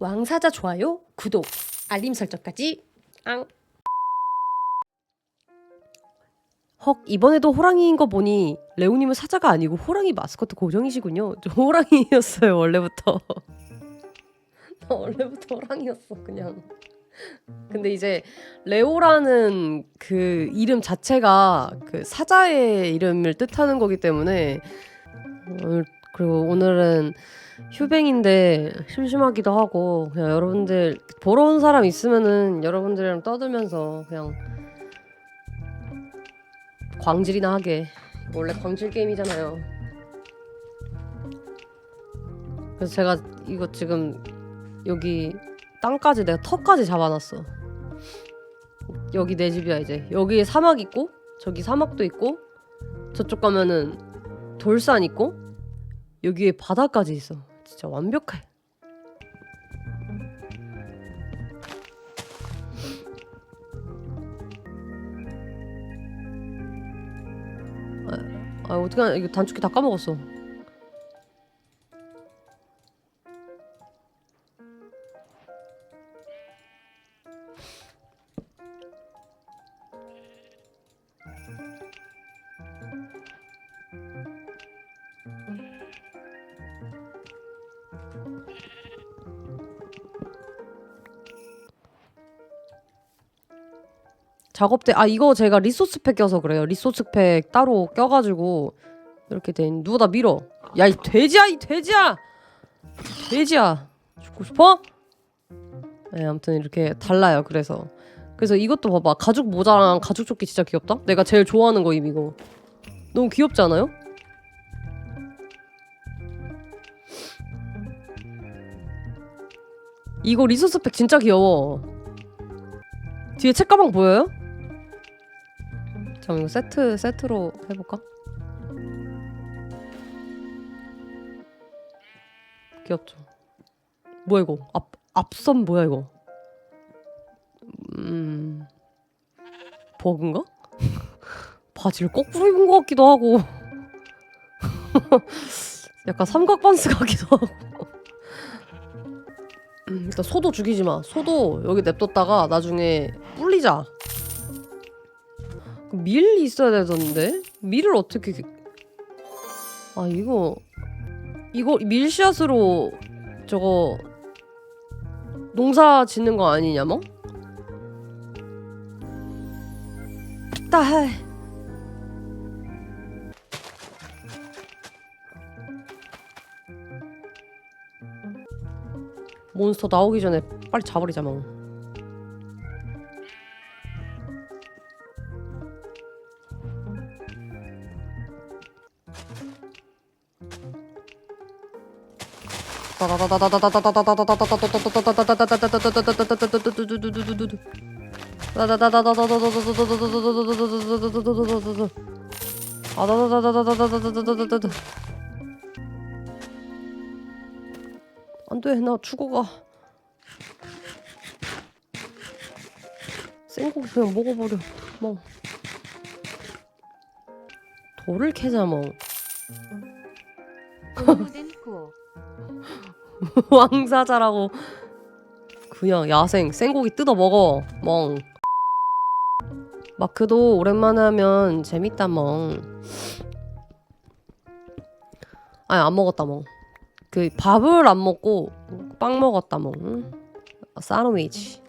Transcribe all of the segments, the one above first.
왕사자 좋아요, 구독, 알림 설정까지. 앙. 헉 이번에도 호랑이인 거 보니 레오님은 사자가 아니고 호랑이 마스코트 고정이시군요. 저 호랑이였어요 원래부터. 나 원래부터 호랑이였어 그냥. 근데 이제 레오라는 그 이름 자체가 그 사자의 이름을 뜻하는 거기 때문에 오늘 그리고 오늘은 휴뱅인데 심심하기도 하고 그냥 여러분들 보러 온 사람 있으면은 여러분들이랑 떠들면서 그냥 광질이나 하게 원래 광질 게임이잖아요. 그래서 제가 이거 지금 여기 땅까지 내가 턱까지 잡아놨어. 여기 내 집이야 이제. 여기에 사막 있고 저기 사막도 있고 저쪽 가면은 돌산 있고 여기에 바다까지 있어. 진짜 완벽해. 아, 아 어떡하냐 이거 단축키 다 까먹었어. 작업대 아 이거 제가 리소스 팩 껴서 그래요. 리소스 팩 따로 껴가지고 이렇게 된 누가 나 밀어. 야 이 돼지야 이 돼지야 돼지야 죽고 싶어? 네 아무튼 이렇게 달라요. 그래서 그래서 이것도 봐봐 가죽 모자랑 가죽 조끼 진짜 귀엽다. 내가 제일 좋아하는 거임 이거. 너무 귀엽지 않아요? 이거 리소스 팩 진짜 귀여워. 뒤에 책가방 보여요? 잠깐 이거 세트 세트로 해볼까? 귀엽죠. 뭐야 이거? 앞 앞선 뭐야 이거? 음 버그인가? 바지를 거꾸로 입은 것 같기도 하고 약간 삼각 반스 같기도 하고 음, 일단 소도 죽이지 마. 소도 여기 냅뒀다가 나중에 불리자. 밀 있어야 되던데 밀을 어떻게 아 이거 이거 밀샷으로 저거 농사 짓는 거 아니냐 뭐? 따 몬스터 나오기 전에 빨리 잡아버리자 뭐. 안돼 나 죽어가. 생고기 그냥 먹어버려. 멍. 돌을 캐자 멍 왕사자라고. 그냥 야생 생고기 뜯어 먹어. 멍. 마크도 오랜만에 하면 재밌다 멍. 아니 안 먹었다 멍그 밥을 안 먹고 빵 먹었다 멍. 아, 사노미지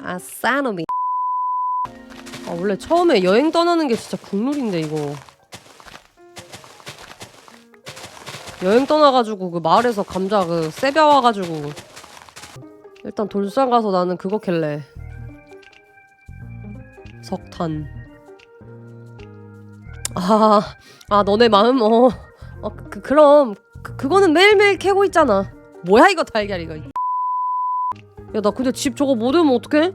아 사노미 아 원래 처음에 여행 떠나는 게 진짜 국룰인데 이거 여행 떠나가지고 그 마을에서 감자 그 세벼 와가지고 일단 돌산 가서 나는 그거 캘래. 석탄. 아, 아 너네 마음 어, 어 그, 그럼 그, 그거는 매일매일 캐고 있잖아. 뭐야 이거 달걀 이거. 야 나 근데 집 저거 못 외우면 어떡해?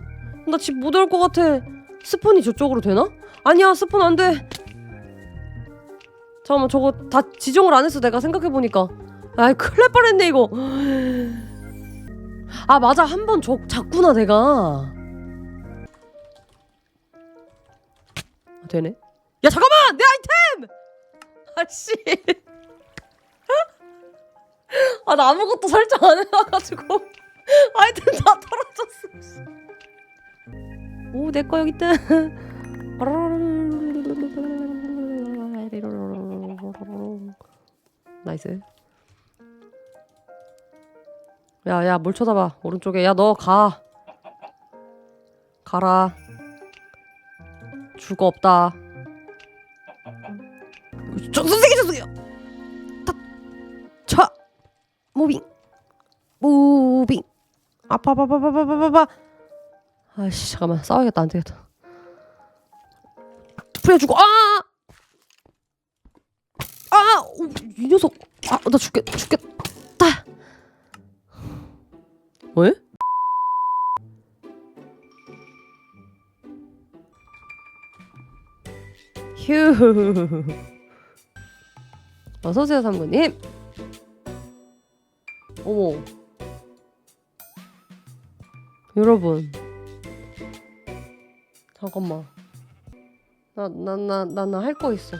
나 집 못 외울 것 같아. 스폰이 저쪽으로 되나? 아니야 스폰 안돼 잠깐만 저거 다 지정을 안 했어 내가 생각해보니까. 아이 큰일 날 뻔했네 이거. 아 맞아. 한 번 저 잤구나 내가. 아, 되네. 야 잠깐만! 내 아이템! 아씨. 아 나 아무것도 설정 안 해놔가지고 아이템 다 떨어졌어. 오내 거 여기 있다. 나이스. 야야 뭘 쳐다봐 오른쪽에 야 너 가. 가라. 줄거 없다. 저 선생님 죄송해요. 다, 차, 무빙, 무빙. 아파, 아파, 아파, 아파, 아파, 아파. 아씨 잠깐만 싸워야겠다 안 되겠다. 풀어주고 아, 아, 오, 이 녀석. 아, 나 죽겠, 죽겠다. 왜? 휴. 어서 오세요, 상무님. 어머. 여러분. 잠깐만. 나 나 나 나 나 할 거 있어.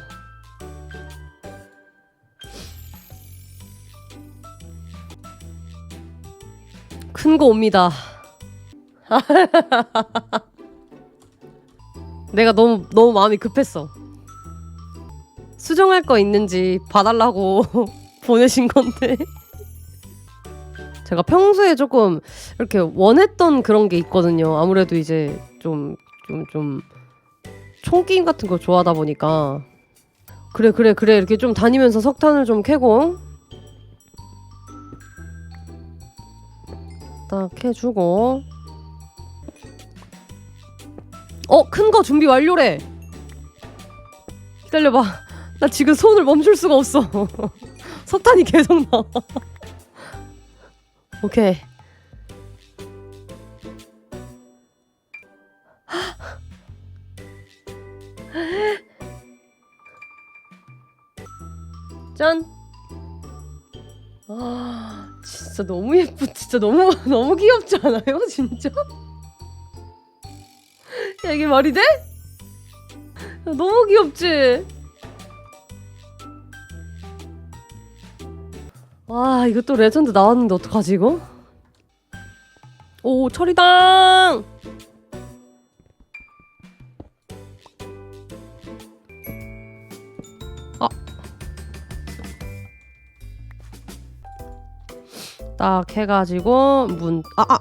큰 거 옵니다. 내가 너무 너무 마음이 급했어. 수정할 거 있는지 봐달라고 보내신 건데 제가 평소에 조금 이렇게 원했던 그런 게 있거든요. 아무래도 이제 좀 좀 좀 총게임 같은 거 좋아하다 보니까 그래 그래 그래 이렇게 좀 다니면서 석탄을 좀 캐고 딱 해주고 어 큰 거 준비 완료래 기다려봐 나 지금 손을 멈출 수가 없어. 석탄이 계속 나와. 오케이. 짠. 아, 진짜 너무 예쁘. 진짜 너무 너무 귀엽지 않아요? 진짜? 야, 이게 말이 돼? 야, 너무 귀엽지? 와 이거 또 레전드 나왔는데 어떡하지 이거? 오 철이당! 딱 해가지고 문 아 아.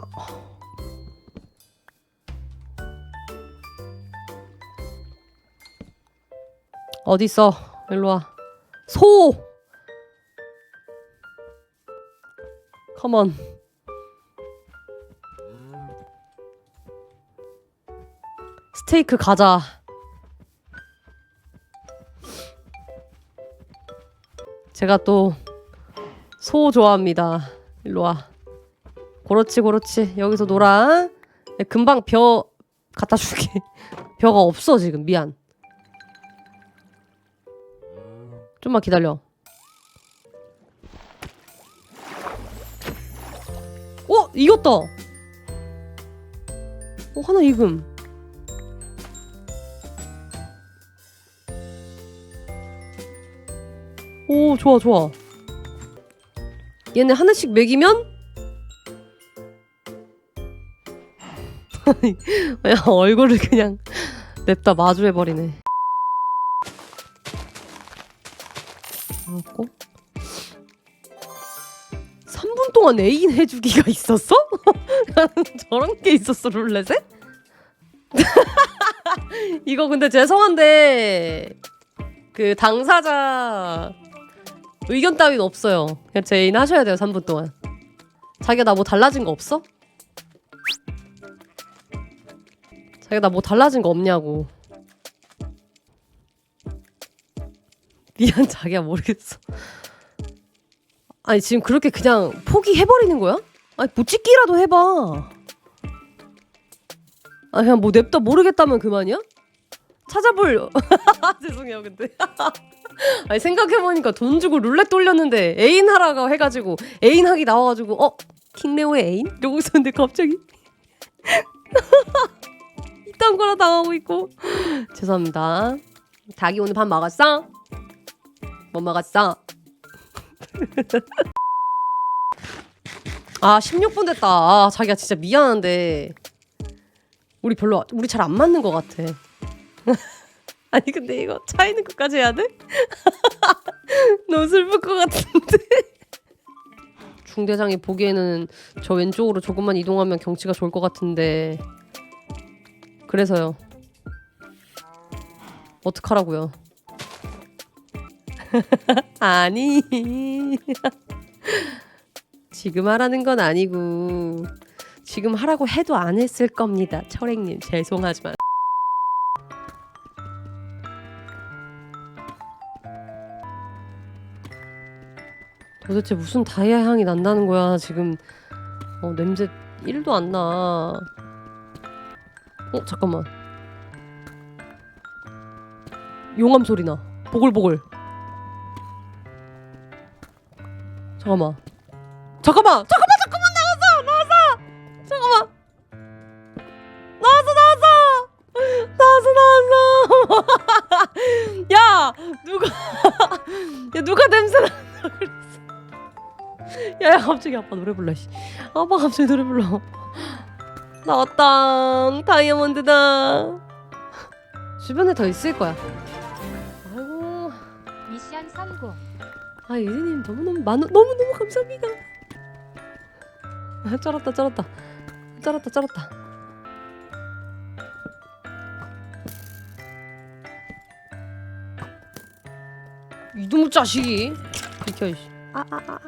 어디 있어? 일로 와. 소! 컴온. 스테이크 가자. 제가 또 소 좋아합니다. 일로 와. 그렇지, 그렇지. 여기서 놀아. 네, 금방 벼 갖다 줄게. 벼가 없어 지금. 미안. 좀만 기다려. 어 이겼다. 어 하나 이금. 오 좋아 좋아. 얘네 하나씩 먹이면 야 얼굴을 그냥 냅다 마주해 버리네. 그고 3분 동안 애인 해주기가 있었어? 저런 게 있었어 룰렛에? 이거 근데 죄송한데 그 당사자 의견 따윈 없어요. 그냥 제 애인 하셔야 돼요 3분 동안. 자기가 나 뭐 달라진 거 없어? 자기가 나 뭐 달라진 거 없냐고. 미안 자기야 모르겠어. 아니 지금 그렇게 그냥 포기해버리는 거야? 아니 뭐 찍기라도 해봐. 아 그냥 뭐 냅다 모르겠다면 그만이야? 찾아볼 죄송해요 근데 아니 생각해보니까 돈 주고 룰렛 돌렸는데 애인 하라고 해가지고 애인 하기 나와가지고 어 킹레오의 애인? 이러고 있었는데 갑자기 이딴 거나 당하고 있고 죄송합니다 닭이 오늘 밥 먹었어? 못 먹었어? 아 16분 됐다. 아, 자기야 진짜 미안한데 우리 별로 우리 잘 안 맞는 것 같아. 아니 근데 이거 차 있는 것까지 해야 돼? 너무 슬플 것 같은데. 중대장이 보기에는 저 왼쪽으로 조금만 이동하면 경치가 좋을 것 같은데 그래서요. 어떡하라고요? 아니 지금 하라는 건 아니고 지금 하라고 해도 안 했을 겁니다 철행님 죄송하지만 도대체 무슨 다이아 향이 난다는 거야 지금. 어, 냄새 1도 안 나. 어 잠깐만. 용암 소리 나. 보글보글. 잠깐만 잠깐만. 잠깐만 잠깐만 갑자기 아빠 노래 불러 씨. 아빠 갑자기 노래 불러. 나왔다 다이아몬드다. 주변에 더 있을 거야. 아이고. 미션 성공. 아 이즈님 너무너무 많 너무너무 감사합니다. 아, 쩔었다 쩔었다. 쩔었다 쩔었다. 이놈 자식이. 비켜 이씨 아아아